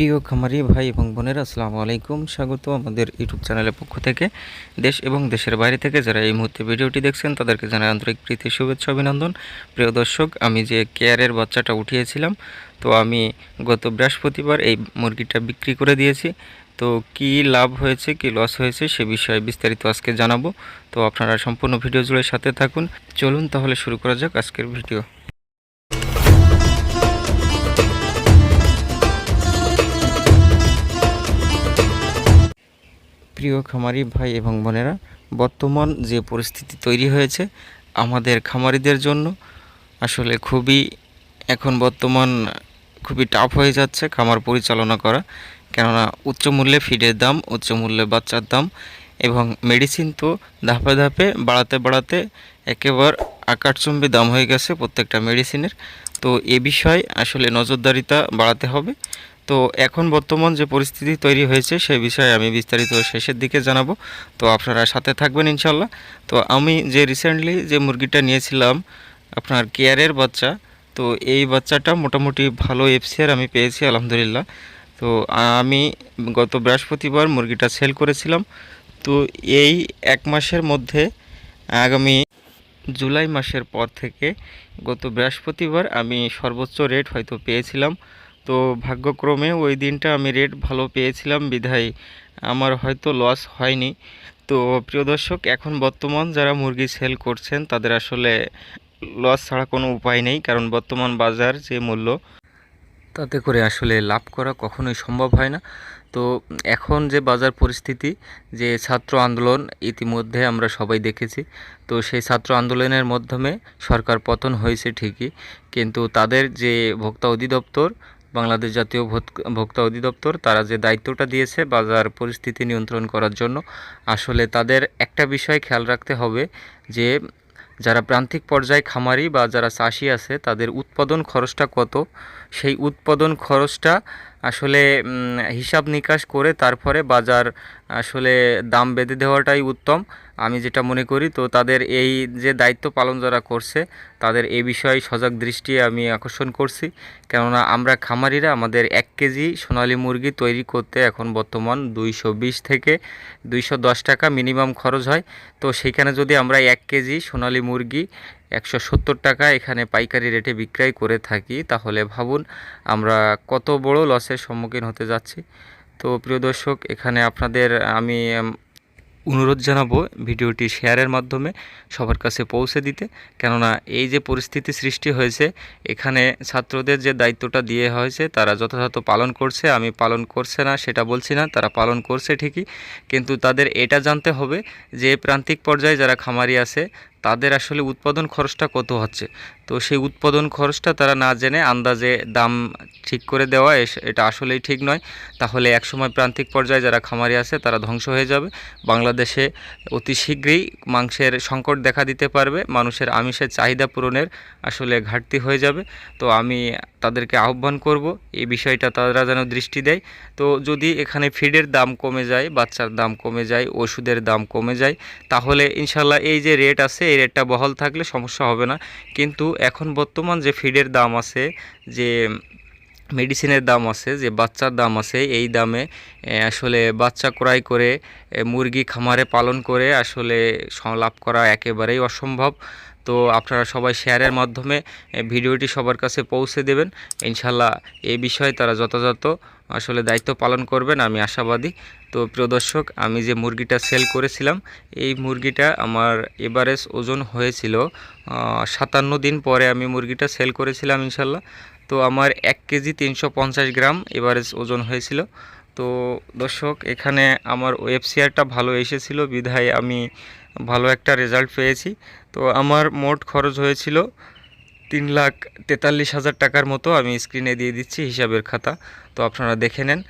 প্রিয় খামারি ভাই এবং বোনেরা, আসসালামু আলাইকুম। স্বাগত আমাদের ইউটিউব চ্যানেলের পক্ষ থেকে। দেশ এবং দেশের বাইরে থেকে যারা এই মুহূর্তে ভিডিওটি দেখছেন, তাদেরকে জানাই আন্তরিক প্রীতি, শুভেচ্ছা, অভিনন্দন। প্রিয় দর্শক, আমি যে কেয়ারের বাচ্চাটা উঠিয়েছিলাম, তো আমি গত বৃহস্পতিবার এই মুরগিটা বিক্রি করে দিয়েছি। তো কি লাভ হয়েছে, কি লস হয়েছে, সে বিষয়ে বিস্তারিত আজকে জানাব। তো আপনারা সম্পূর্ণ ভিডিও জুড়ে সাথে থাকুন। চলুন তাহলে শুরু করা যাক আজকের ভিডিও। প্রিয় খামারি ভাই এবং বোনেরা, বর্তমান যে পরিস্থিতি তৈরি হয়েছে আমাদের খামারিদের জন্য আসলে খুবই এখন বর্তমান খুবই টাফ হয়ে যাচ্ছে খামার পরিচালনা করা। কেননা উচ্চ মূল্যে ফিডের দাম, উচ্চ মূল্যে বাচ্চার দাম এবং মেডিসিন তো ধাপে ধাপে বাড়াতে বাড়াতে একেবার আকাশচুম্বী দাম হয়ে গেছে প্রত্যেকটা মেডিসিনের তো এ বিষয়ে আসলে নজরদারিতা বাড়াতে হবে। তো এখন বর্তমান যে পরিস্থিতি তৈরি হয়েছে সেই বিষয়ে আমি বিস্তারিত শেষের দিকে জানাব। তো আপনারা সাথে থাকবেন ইনশাল্লাহ তো আমি যে রিসেন্টলি যে মুরগিটা নিয়েছিলাম, আপনার কেয়ারের বাচ্চা, তো এই বাচ্চাটা মোটামুটি ভালো এফসিআর আমি পেয়েছি, আলহামদুলিল্লাহ। তো আমি গত বৃহস্পতিবার মুরগিটা সেল করেছিলাম। তো এই এক মাসের মধ্যে আগামী জুলাই মাসের পর থেকে গত বৃহস্পতিবার আমি সর্বোচ্চ রেট হয়তো পেয়েছিলাম তো ভাগ্যক্রমে ওই দিনটা আমি রেট ভালো পেয়েছিলাম, বিধায় আমার হয়তো লস হয়নি। তো প্রিয় দর্শক, এখন বর্তমান যারা মুরগি সেল করছেন, তাদের আসলে লস ছাড়া কোনো উপায় নেই, কারণ বর্তমান বাজার যে মূল্য, তাতে করে আসলে লাভ করা কখনোই সম্ভব হয় না। তো এখন যে বাজার পরিস্থিতি, যে ছাত্র আন্দোলন ইতিমধ্যে আমরা সবাই দেখেছি, তো সেই ছাত্র আন্দোলনের মাধ্যমে সরকার পতন হয়েছে ঠিকই, কিন্তু তাদের যে ভোক্তা অধিদপ্তর বাংলাদেশ জাতীয় ভোক্তা অধিদপ্তর, তারা যে দায়িত্বটা দিয়েছে বাজার পরিস্থিতি নিয়ন্ত্রণ করার জন্য, আসলে তাদের একটা বিষয় খেয়াল রাখতে হবে যে যারা প্রান্তিক পর্যায়ে খামারি বা যারা চাষি আছে, তাদের উৎপাদন খরচটা কত সেই উৎপাদন খরচটা আসলে হিসাব নিকাশ করে তারপরে বাজার আসলে দাম বেঁধে দেওয়াটাই উত্তম। আমি যেটা মনে করি, তো তাদের এই যে দায়িত্ব পালন যারা করছে, তাদের এই বিষয়ে সজাগ দৃষ্টি আমি আকর্ষণ করছি। কেননা আমরা খামারিরা, আমাদের এক কেজি সোনালী মুরগি তৈরি করতে এখন বর্তমান দুইশো বিশ থেকে দুইশো দশ টাকা মিনিমাম খরচ হয়। তো সেইখানে যদি আমরা এক কেজি সোনালী মুরগি একশো সত্তর টাকা এখানে পাইকারি রেটে বিক্রয় করে থাকি। তাহলে ভাবুন, আমরা কত বড় লসের সম্মুখীন হতে যাচ্ছি। তো প্রিয় দর্শক, এখানে আপনাদের আমি অনুরোধ জানাব ভিডিওটি শেয়ারের মাধ্যমে সবার কাছে পৌঁছে দিতে। কেননা এই যে পরিস্থিতি সৃষ্টি হয়েছে, এখানে ছাত্রদের যে দায়িত্বটা দিয়ে হয়েছে, তারা যথাযথ পালন করছে, আমি পালন করছে না, সেটা বলছি না, তারা পালন করছে ঠিকই। কিন্তু তাদের এটা জানতে হবে যে প্রান্তিক পর্যায়ে যারা খামারি আছে তাদের আসলে উৎপাদন খরচটা কত হচ্ছে? তো সেই উৎপাদন খরচটা তারা না জেনে আন্দাজে দাম ঠিক করে দেওয়া এটা আসলেই ঠিক নয়। তাহলে একসময় প্রান্তিক পর্যায়ে যারা খামারি আছে, তারা ধ্বংস হয়ে যাবে। বাংলাদেশে অতি শীঘ্রই মাংসের সংকট দেখা দিতে পারবে। মানুষের আমিষের চাহিদা পূরণের আসলে ঘাটতি হয়ে যাবে। তো আমি তাদেরকে আহ্বান করব, এই বিষয়টা তারা যেন দৃষ্টি দেয়। তো যদি এখানে ফিডের দাম কমে যায়, বাচ্চার দাম কমে যায়, ওষুধের দাম কমে যায়, তাহলে ইনশাল্লাহ এই যে রেট আছে এই রেটটা বহল থাকলে সমস্যা হবে না। কিন্তু এখন বর্তমান যে ফিডের দাম আছে, যে মেডিসিনের দাম আছে, যে বাচ্চার দাম আছে, এই দামে আসলে বাচ্চা ক্রয় করে মুরগি খামারে পালন করে আসলে লাভ করা একেবারেই অসম্ভব। তো আপনারা সবাই শেয়ারের মাধ্যমে ভিডিওটি সবার কাছে পৌঁছে দেবেন। ইনশাল্লাহ এ বিষয়ে তারা যথাযথ আসলে দায়িত্ব পালন করবেন, আমি আশাবাদী। তো প্রিয় দর্শক, আমি যে মুরগিটা সেল করেছিলাম, এই মুরগিটা আমার এভারেজ ওজন হয়েছিল সাতান্ন দিন পরে আমি মুরগিটা সেল করেছিলাম ইনশাল্লাহ। তো আমার এক কেজি তিনশো পঞ্চাশ গ্রাম এভারেজ ওজন হয়েছিল। তো দর্শক, এখানে আমার ওয়েবসিয়ারটা ভালো এসেছিল, বিধায় আমি ভালো একটা রেজাল্ট পেয়েছি। তো আমার মোট খরচ হয়েছিল তিন লাখ তেতাল্লিশ হাজার টাকার মতো আমি স্ক্রিনে দিয়ে দিচ্ছি হিসাবের খাতা, তো আপনারা দেখে নেন।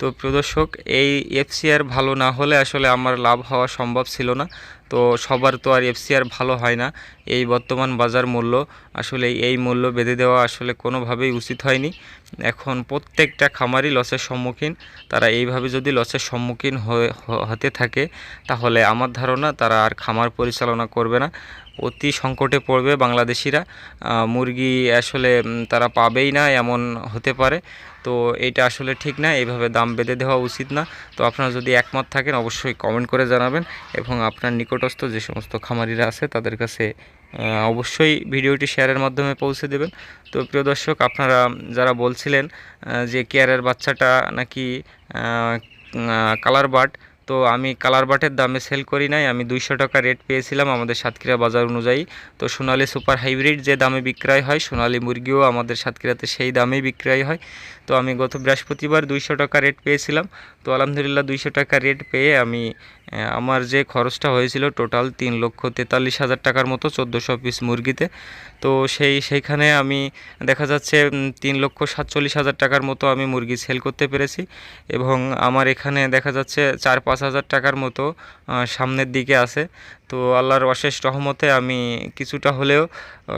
তো প্রদর্শক এই এফসিআর ভালো না হলে আসলে আমার লাভ হওয়া সম্ভব ছিল না। তো সবার তো আর এফসিআর ভালো হয় না। এই বর্তমান বাজার মূল্য, আসলে এই মূল্য বেঁধে দেওয়া আসলে কোনোভাবেই উচিত হয়নি। এখন প্রত্যেকটা খামারই লসের সম্মুখীন। তারা এইভাবে যদি লসের সম্মুখীন হতে থাকে, তাহলে আমার ধারণা তারা আর খামার পরিচালনা করবে না। অতি সংকটে পড়বে বাংলাদেশিরা। মুরগি আসলে তারা পাবেই না, এমন হতে পারে। তো এটা আসলে ঠিক না এইভাবে দাম বেঁধে দেওয়া উচিত না। তো আপনারা যদি একমত থাকেন, অবশ্যই কমেন্ট করে জানাবেন এবং আপনার নিকটস্থ যে সমস্ত খামারিরা আছে, তাদের কাছে অবশ্যই ভিডিওটি শেয়ারের মাধ্যমে পৌঁছে দেবেন। তো প্রিয় দর্শক, আপনারা যারা বলছিলেন যে কেয়ারের বাচ্চাটা নাকি কালার বাট তো আমি কালার বাটের দামে সেল করি নাই। আমি দুইশো টাকা রেট পেয়েছিলাম আমাদের সাতক্ষীরা বাজার অনুযায়ী। তো সোনালি সুপার হাইব্রিড যে দামে বিক্রয় হয়, সোনালি মুরগিও আমাদের সাতক্ষীরাতে সেই দামেই বিক্রয় হয়। তো আমি গত বৃহস্পতিবার দুইশো টাকা রেট পেয়েছিলাম। তো আলহামদুলিল্লাহ দুইশো টাকা রেট পেয়ে আমি আমার যে খরচটা হয়েছিল টোটাল তিন লক্ষ তেতাল্লিশ হাজার টাকার মতো চোদ্দোশো পিস মুরগিতে। তো সেই, সেইখানে আমি দেখা যাচ্ছে তিন লক্ষ সাতচল্লিশ হাজার টাকার মতো আমি মুরগি সেল করতে পেরেছি এবং আমার এখানে দেখা যাচ্ছে চার পাঁচ হাজার টাকার মতো সামনের দিকে আছে। তো আল্লাহর অশেষ রহমতে আমি কিছুটা হলেও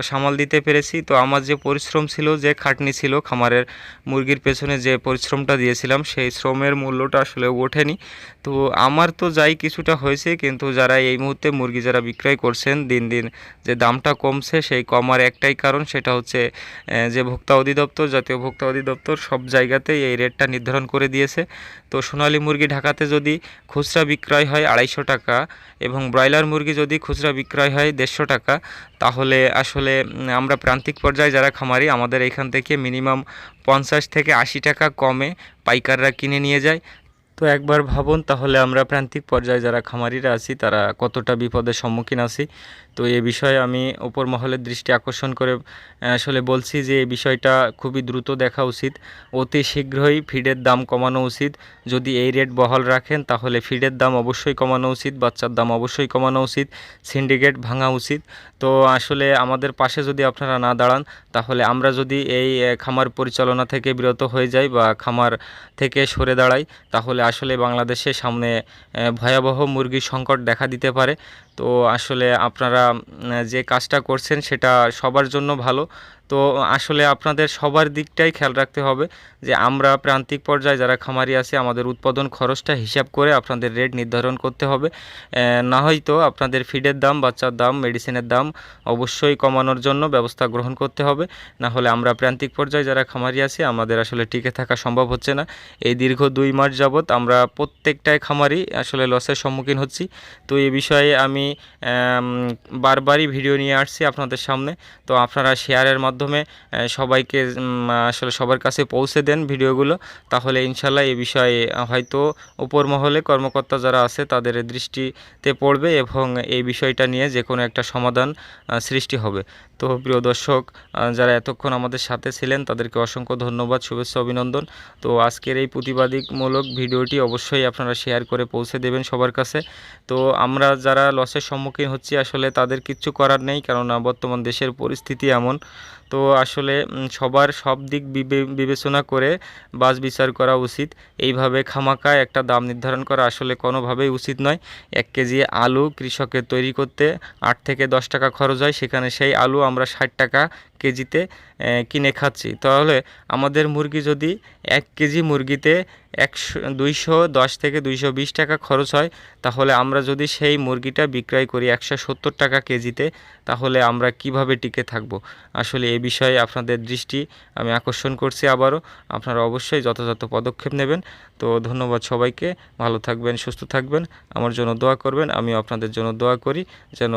সামাল দিতে পেরেছি। তো আমার যে পরিশ্রম ছিল, যে খাটনি ছিল, খামারের মুরগির পেছনে যে পরিশ্রমটা দিয়েছিলাম, সেই শ্রমের মূল্যটা আসলে ওঠেনি। তো আমার তো যাই কিছুটা হয়েছে, কিন্তু যারা এই মুহূর্তে মুরগি যারা বিক্রয় করছেন, দিন দিন যে দামটা কমছে, সেই কমার একটাই কারণ সেটা হচ্ছে যে ভোক্তা অধিদপ্তর, জাতীয় ভোক্তা অধিদপ্তর সব জায়গাতেই এই রেটটা নির্ধারণ করে দিয়েছে। তো সোনালী মুরগি ঢাকাতে যদি খুচরা বিক্রয় হয় আড়াইশো টাকা এবং ব্রয়লার মুরগি যদি খুচরা বিক্রয় হয় দেড়শো টাকা, তাহলে আসলে আমরা প্রান্তিক পর্যায়ে যারা খামারি, আমাদের এখান থেকে মিনিমাম পঞ্চাশ থেকে আশি টাকা কমে পাইকাররা কিনে নিয়ে যায়। তো একবার ভাবুন, তাহলে আমরা প্রান্তিক পর্যায়ে যারা খামারিরা আছি, তারা কতটা বিপদের সম্মুখীন আছি। তো এ বিষয়ে আমি ওপর মহলের দৃষ্টি আকর্ষণ করে আসলে বলছি যে এই বিষয়টা খুবই দ্রুত দেখা উচিত। অতি শীঘ্রই ফিডের দাম কমানো উচিত। যদি এই রেট বহাল রাখেন, তাহলে ফিডের দাম অবশ্যই কমানো উচিত, বাচ্চার দাম অবশ্যই কমানো উচিত, সিন্ডিকেট ভাঙা উচিত। তো আসলে আমাদের পাশে যদি আপনারা না দাঁড়ান, তাহলে আমরা যদি এই খামার পরিচালনা থেকে বিরত হয়ে যাই বা খামার থেকে সরে দাঁড়াই, তাহলে আসলে বাংলাদেশের সামনে ভয়াবহ মুরগির সংকট দেখা দিতে পারে। তো আসলে আপনারা যে কাজটা করছেন সেটা সবার জন্য ভালো। তো আসলে আপনাদের সবার দিকটাই খেয়াল রাখতে হবে যে আমরা প্রান্তিক পর্যায়ে যারা খামারি আছে, আমাদের উৎপাদন খরচটা হিসাব করে আপনাদের রেট নির্ধারণ করতে হবে। না হয়তো আপনাদের ফিডের দাম, বাচ্চার দাম মেডিসিনের দাম অবশ্যই কমানোর জন্য ব্যবস্থা গ্রহণ করতে হবে। না হলে আমরা প্রান্তিক পর্যায়ে যারা খামারি আছি, আমাদের আসলে টিকে থাকা সম্ভব হচ্ছে না। এই দীর্ঘ দুই মাস যাবৎ আমরা প্রত্যেকটাই খামারি আসলে লসের সম্মুখীন হচ্ছি। তো এই বিষয়ে আমি বারবারই ভিডিও নিয়ে আসছি আপনাদের সামনে। তো আপনারা শেয়ারের মাধ্যমে আহ, সবাইকে আসলে সবার কাছে পৌঁছে দেন ভিডিওগুলো তাহলে ইনশাল্লাহ এ বিষয়ে হয়তো উপর মহলে কর্মকর্তা যারা আছে তাদের দৃষ্টিতে পড়বে এবং এই বিষয়টা নিয়ে যে কোনো একটা সমাধান সৃষ্টি হবে। তো প্রিয় দর্শক যারা এতক্ষণ আমাদের সাথে ছিলেন, তাদেরকে অসংখ্য ধন্যবাদ, শুভেচ্ছা, অভিনন্দন। তো আজকের এই প্রতিবাদীমূলক ভিডিওটি অবশ্যই আপনারা শেয়ার করে পৌঁছে দেবেন সবার কাছে। তো আমরা যারা লসের সম্মুখীন হচ্ছি, আসলে তাদের কিচ্ছু করার নেই, কেননা বর্তমান দেশের পরিস্থিতি এমন। তো আসলে সবার সব দিক বিবে- বিবেচনা করে বাস বিচার করা উচিত। এইভাবে খামাকায় একটা দাম নির্ধারণ করা আসলে কোনোভাবেই উচিত নয়। এক কেজি আলু কৃষকের তৈরি করতে আট থেকে দশ টাকা খরচ হয়, সেখানে সেই আলু আমরা ষাট টাকা কেজিতে কিনে খাচ্ছি। তাহলে আমাদের মুরগি যদি এক কেজি মুরগিতে একশো, দুইশো দশ থেকে দুইশো বিশ টাকা খরচ হয়, তাহলে আমরা যদি সেই মুরগিটা বিক্রয় করি একশো সত্তর টাকা কেজিতে, তাহলে আমরা কীভাবে টিকে থাকব? আসলে এ বিষয়ে আপনাদের দৃষ্টি আমি আকর্ষণ করছি আবারও। আপনারা অবশ্যই যথাযথ পদক্ষেপ নেবেন। তো ধন্যবাদ সবাইকে। ভালো থাকবেন, সুস্থ থাকবেন। আমার জন্য দোয়া করবেন। আমি আপনাদের জন্য দোয়া করি যেন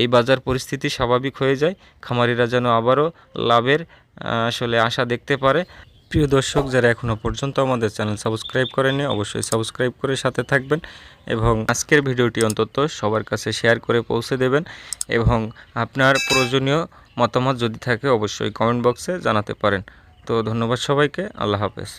এই বাজার পরিস্থিতি স্বাভাবিক হয়ে যায়। খামারিরা যেন আবারও লাভের আসলে আশা দেখতে পারে। প্রিয় দর্শক, যারা এখনও পর্যন্ত আমাদের চ্যানেল সাবস্ক্রাইব করেনি অবশ্যই সাবস্ক্রাইব করে সাথে থাকবেন এবং আজকের ভিডিওটি অন্তত সবার কাছে শেয়ার করে পৌঁছে দেবেন এবং আপনার প্রয়োজনীয় মতামত যদি থাকে, অবশ্যই কমেন্ট বক্সে জানাতে পারেন। তো ধন্যবাদ সবাইকে, আল্লাহ হাফেজ।